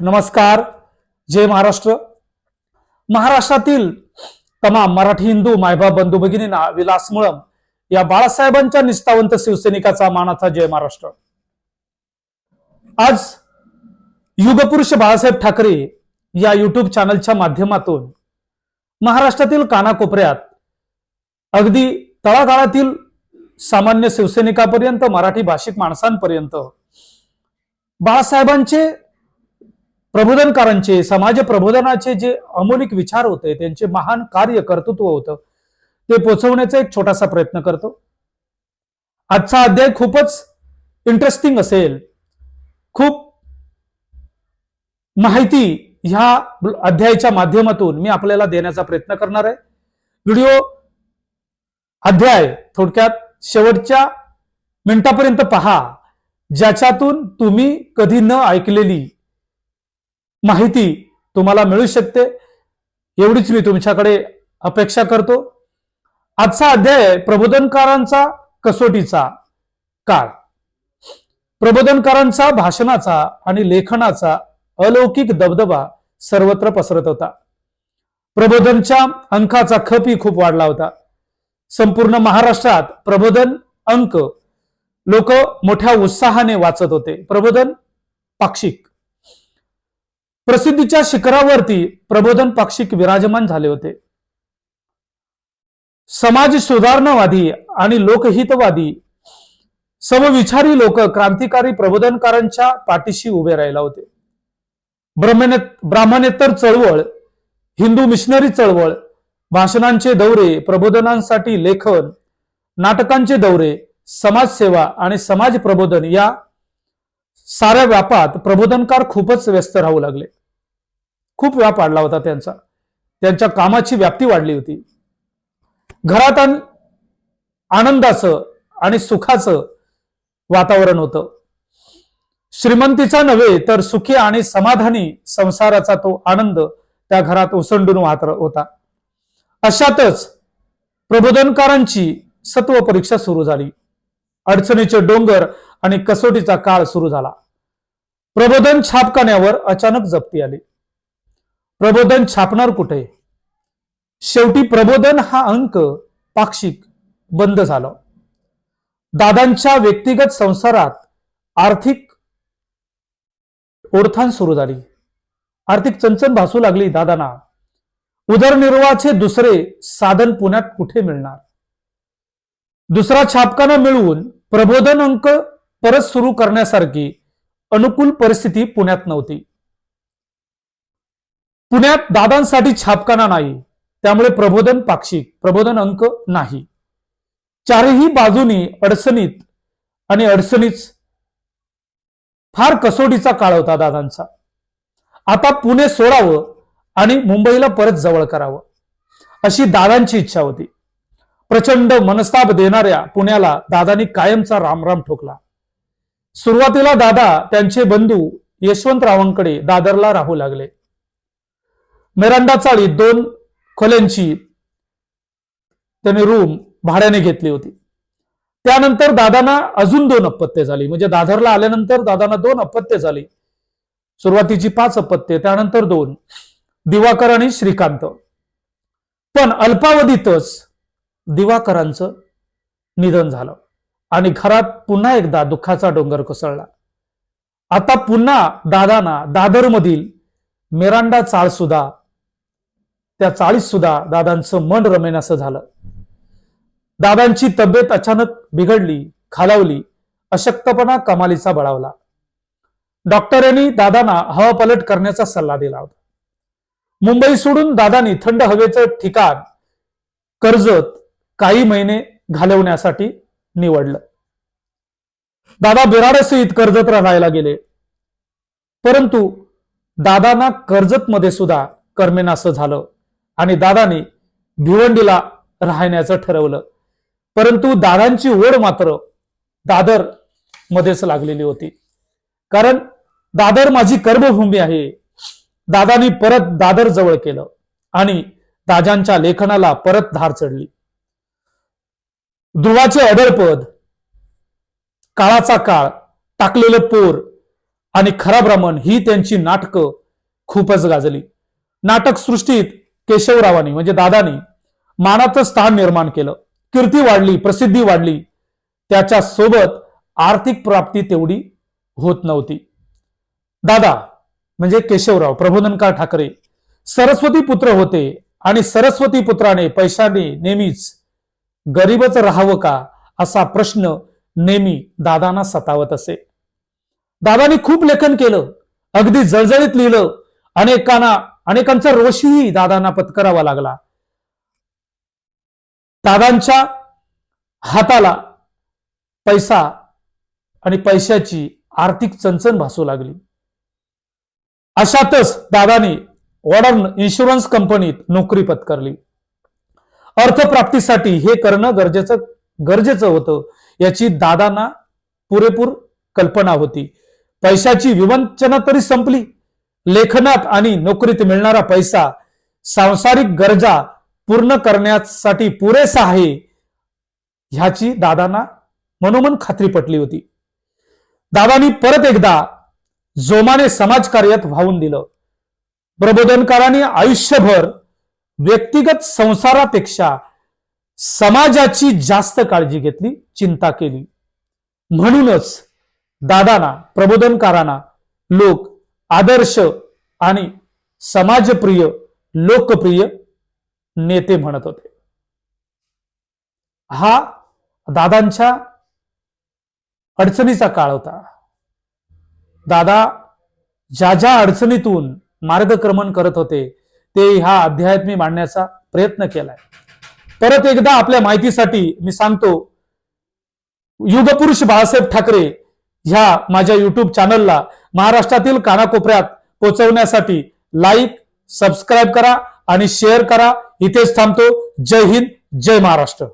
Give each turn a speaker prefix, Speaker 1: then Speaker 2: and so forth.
Speaker 1: नमस्कार. जय महाराष्ट्र. महाराष्ट्रातील तमाम मराठी हिंदू मायबा बंधू भगिनींना विलास मुळम या बाळासाहेबांच्या निष्ठावंत शिवसैनिकाचा मानाचा जय महाराष्ट्र. आज युगपुरुष बाळासाहेब ठाकरे या युट्यूब चॅनलच्या माध्यमातून महाराष्ट्रातील कानाकोपऱ्यात अगदी तळागाळातील सामान्य शिवसैनिकापर्यंत मराठी भाषिक माणसांपर्यंत बाळासाहेबांचे प्रबोधनकारांचे समाज प्रबोधनाचे जे अमूलिक विचार होते त्यांचे महान कार्य कर्तृत्व होतं ते पोचवण्याचा एक छोटासा प्रयत्न करतो. आजचा अध्याय खूपच इंटरेस्टिंग असेल. खूप माहिती ह्या अध्यायाच्या माध्यमातून मी आपल्याला देण्याचा प्रयत्न करणार आहे. व्हिडिओ अध्याय थोडक्यात शेवटच्या मिनिटापर्यंत पहा ज्याच्यातून तुम्ही कधी न ऐकलेली माहिती तुम्हाला मिळू शकते. एवढीच मी तुमच्याकडे अपेक्षा करतो. आजचा अध्याय प्रबोधनकारांचा कसोटीचा काळ. प्रबोधनकारांचा भाषणाचा आणि लेखनाचा अलौकिक दबदबा सर्वत्र पसरत होता. प्रबोधनच्या अंकाचा खपी खूप वाढला होता. संपूर्ण महाराष्ट्रात प्रबोधन अंक लोक मोठ्या उत्साहाने वाचत होते. प्रबोधन पाक्षिक. प्रसिद्धीच्या शिखरावरती प्रबोधन पाक्षिक विराजमान झाले होते. समाज सुधारणावादी आणि लोकहितवादी समविचारी लोक क्रांतिकारी प्रबोधनकारांच्या पाठीशी उभे राहिला होते. ब्रह्मने ब्राह्मणेतर चळवळ हिंदू मिशनरी चळवळ भाषणांचे दौरे प्रबोधनांसाठी लेखन नाटकांचे दौरे समाजसेवा आणि समाज प्रबोधन या साऱ्या व्यापात प्रबोधनकार खूपच व्यस्त राहू लागले. खूप व्याप वाढला होता त्यांचा. त्यांच्या कामाची व्याप्ती वाढली होती. घरात आनंदाचं आणि सुखाचं वातावरण होतं. श्रीमंतीचा नव्हे तर सुखी आणि समाधानी संसाराचा तो आनंद त्या घरात ओसंडून वाहत होता. अशातच प्रबोधनकारांची सत्व परीक्षा सुरू झाली. अडचणीचे डोंगर आणि कसोटीचा काळ सुरू झाला. प्रबोधन छापखान्यावर अचानक जप्ती आली. प्रबोधन छापणार कुठे? शेवटी प्रबोधन हा अंक पाक्षिक बंद झाला. दादांच्या व्यक्तिगत संसारात आर्थिक ओढथाण सुरू झाली. आर्थिक चणचण भासू लागली दादांना. उदरनिर्वाहाचे दुसरे साधन पुण्यात कुठे मिळणार? दुसरा छापखाना मिळवून प्रबोधन अंक परत सुरू करण्यासारखी अनुकूल परिस्थिती पुण्यात नव्हती. पुण्यात दादांसाठी छापखाना नाही त्यामुळे प्रबोधन पाक्षिक प्रबोधन अंक नाही. चारही बाजूनी अडचणीत आणि अडचणीच फार कसोटीचा काळ होता दादांचा. आता पुणे सोडावं आणि मुंबईला परत जवळ करावं अशी दादांची इच्छा होती. प्रचंड मनस्ताप देणाऱ्या पुण्याला दादांनी कायमचा रामराम ठोकला. सुरुवातीला दादा त्यांचे बंधू यशवंतरावांकडे दादरला राहू लागले. मेरांडा चाळीत दोन खोल्यांची त्यांनी रूम भाड्याने घेतली होती. त्यानंतर दादांना अजून दोन अपत्य झाली. म्हणजे दादरला आल्यानंतर दादांना दोन अपत्य झाली. सुरुवातीची पाच अपत्य त्यानंतर दोन. दिवाकर आणि श्रीकांत. पण अल्पावधीतच दिवाकरांचं निधन झालं. आणि घरात पुन्हा एकदा दुःखाचा डोंगर कोसळला. आता पुन्हा दादाना दादरमधील मेरांडा चाळ सुद्धा त्या चाळीत सुद्धा दादांचं मन रमेन असं झालं. दादांची तब्येत अचानक बिघडली खालावली अशक्तपणा कमालीचा बळावला. डॉक्टरांनी दादांना हवा पलट करण्याचा सल्ला दिला होता. मुंबई सोडून दादांनी थंड हवेचं ठिकाण कर्जत काही महिने घालवण्यासाठी निवडलं. दादा बिराडसहित कर्जत राहायला गेले. परंतु दादांना कर्जतमध्ये सुद्धा करमेनासं झालं आणि दादाने भिवंडीला राहण्याचं ठरवलं. परंतु दादांची ओढ मात्र दादर मध्येच लागलेली होती. कारण दादर माझी कर्मभूमी आहे. दादानी परत दादर जवळ केलं आणि दादांच्या लेखनाला परत धार चढली. ध्रुवाचे अडळपद काळाचा काळ टाकलेलं पोर आणि खरा ब्राह्मण ही त्यांची नाटकं खूपच गाजली. नाटक सृष्टीत केशवरावांनी म्हणजे दादानी मानाचं स्थान निर्माण केलं. कीर्ती वाढली प्रसिद्धी वाढली. त्याच्या सोबत आर्थिक प्राप्ती तेवढी होत नव्हती. दादा म्हणजे केशवराव प्रबोधनकार ठाकरे सरस्वती पुत्र होते आणि सरस्वती पुत्राने पैशाने नेहमीच गरीबच राहावं का असा प्रश्न नेहमी दादांना सतावत असे. दादानी खूप लेखन केलं अगदी जळजळीत लिहिलं अनेकांना अनेकांचा रोषही दादांना पत्करावा लागला. दादांच्या हाताला पैसा आणि पैशाची आर्थिक चणचण भासू लागली. अशातच दादानी वॉर्डन इन्शुरन्स कंपनीत नोकरी पत्करली. अर्थप्राप्तीसाठी हे करणं गरजेचं गरजेचं होतं. याची दादांना पुरेपूर कल्पना होती. पैशाची विवंचना तरी संपली. लेखनात आणि नोकरीत मिळणारा पैसा सांसारिक गरजा पूर्ण करण्यासाठी पुरेसा आहे ह्याची दादांना मनोमन खात्री पटली होती. दादानी परत एकदा जोमाने समाजकार्यात वाहून दिलं. प्रबोधनकारांनी आयुष्यभर व्यक्तिगत संसारापेक्षा समाजाची जास्त काळजी घेतली चिंता केली. म्हणूनच दादांना प्रबोधनकारांना लोक आदर्श आणि समाजप्रिय लोकप्रिय नेते म्हणत होते. हा दादांच्या अडचणीचा काळ होता. दादा ज्या ज्या अडचणीतून मार्गक्रमण करत होते ते ह्या अध्यायात मी मांडण्याचा प्रयत्न केलाय. परत एकदा आपल्या माहितीसाठी मी सांगतो युगपुरुष बाळासाहेब ठाकरे ह्या माझ्या युट्यूब चॅनलला महाराष्ट्रातील कानाकोपऱ्यात पोहोचवण्यासाठी लाईक सबस्क्राईब करा आणि शेअर करा. इथेच थांबतो. जय हिंद जय महाराष्ट्र.